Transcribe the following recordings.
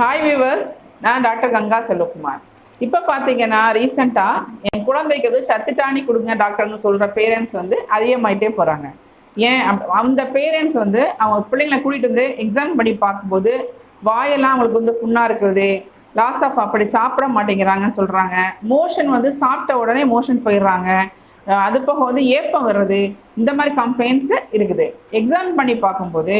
Hi viewers நான் doctor Ganga Selvakumar. இப்போ பார்த்தீங்கன்னா ரீசெண்டாக என் குழந்தைக்கு வந்து சத்துட்டாணி கொடுங்க டாக்டர்னு சொல்கிற பேரண்ட்ஸ் வந்து அதிகமாயிட்டே போகிறாங்க ஏன் அப்- அந்த பேரண்ட்ஸ் வந்து அவங்க பிள்ளைங்களை கூட்டிகிட்டு வந்து எக்ஸாம் பண்ணி பார்க்கும்போது வாயெல்லாம் அவங்களுக்கு வந்து புண்ணாக இருக்கிறது லாஸ் ஆஃப் அப்படி சாப்பிட மாட்டேங்கிறாங்கன்னு சொல்கிறாங்க மோஷன் வந்து சாப்பிட்ட உடனே மோஷன் போயிடுறாங்க. அது போக வந்து ஏப்பம் வர்றது. இந்த மாதிரி கம்ப்ளைண்ட்ஸு இருக்குது. எக்ஸாம் பண்ணி பார்க்கும்போது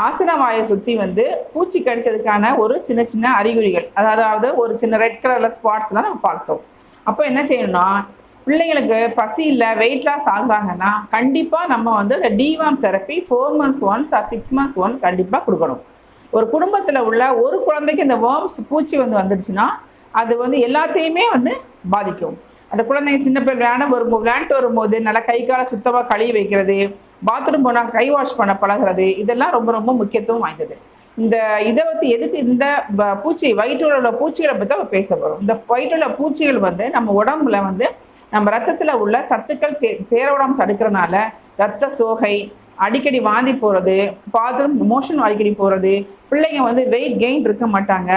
ஆசன வாயை சுற்றி வந்து பூச்சி கடிச்சதுக்கான ஒரு சின்ன சின்ன அறிகுறிகள். அதாவது ஒரு சின்ன ரெட் கலரில் ஸ்பாட்ஸ்லாம் நம்ம பார்த்தோம். அப்போ என்ன செய்யணும்னா பிள்ளைங்களுக்கு பசி இல்லை வெயிட் லாஸ் ஆகுறாங்கன்னா கண்டிப்பாக நம்ம வந்து அந்த deworm therapy four months once or six months once கண்டிப்பாக கொடுக்கணும். ஒரு குடும்பத்தில் உள்ள ஒரு குழந்தைக்கு இந்த வேர்ம்ஸ் பூச்சி வந்து வந்துருச்சுன்னா அது வந்து எல்லாத்தையுமே வந்து பாதிக்கும். அந்த குழந்தைங்க சின்ன பிள்ளை விளையாட வரும்போது விளையாண்டு வரும்போது நல்லா கை காலை சுத்தமாக கழுவி வைக்கிறது பாத்ரூம் போனால் கை வாஷ் பண்ண பழகுறது இதெல்லாம் ரொம்ப ரொம்ப முக்கியத்துவம் வாய்ந்தது. இந்த இதை வந்து எதுக்கு இந்த ப- பூச்சி வயிற்றில் உள்ள பூச்சிகளை பற்றி நம்ம பேச போகிறோம் இந்த உள்ள பூச்சிகள் வந்து நம்ம உடம்புல வந்து நம்ம ரத்தத்தில் உள்ள சத்துக்கள் சே சேர தடுக்கிறனால ரத்த சோகை அடிக்கடி வாந்தி போகிறது பாத்ரூம் மோஷன் அடிக்கடி போகிறது பிள்ளைங்க வந்து வெயிட் கெயின் இருக்க மாட்டாங்க.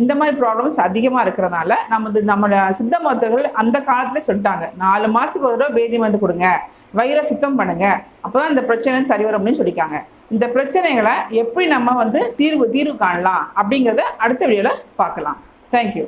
இந்த மாதிரி ப்ராப்ளம்ஸ் அதிகமாக இருக்கிறனால நம்ம நம்மளோட சித்த மருத்துவர்கள் அந்த காலத்தில் சொல்லிட்டாங்க. நாலு மாதத்துக்கு ஒரு தடவை பேதி மருந்து கொடுங்க. வயிறை சுத்தம் பண்ணுங்க. அப்போ தான் இந்த பிரச்சனை சரி வரும் அப்படின்னு சொல்லியிருக்காங்க இந்த பிரச்சனைகளை எப்படி நம்ம வந்து தீர்வு தீர்வு காணலாம் அப்படிங்கிறத அடுத்த வீடியோவில் பார்க்கலாம். தேங்க்யூ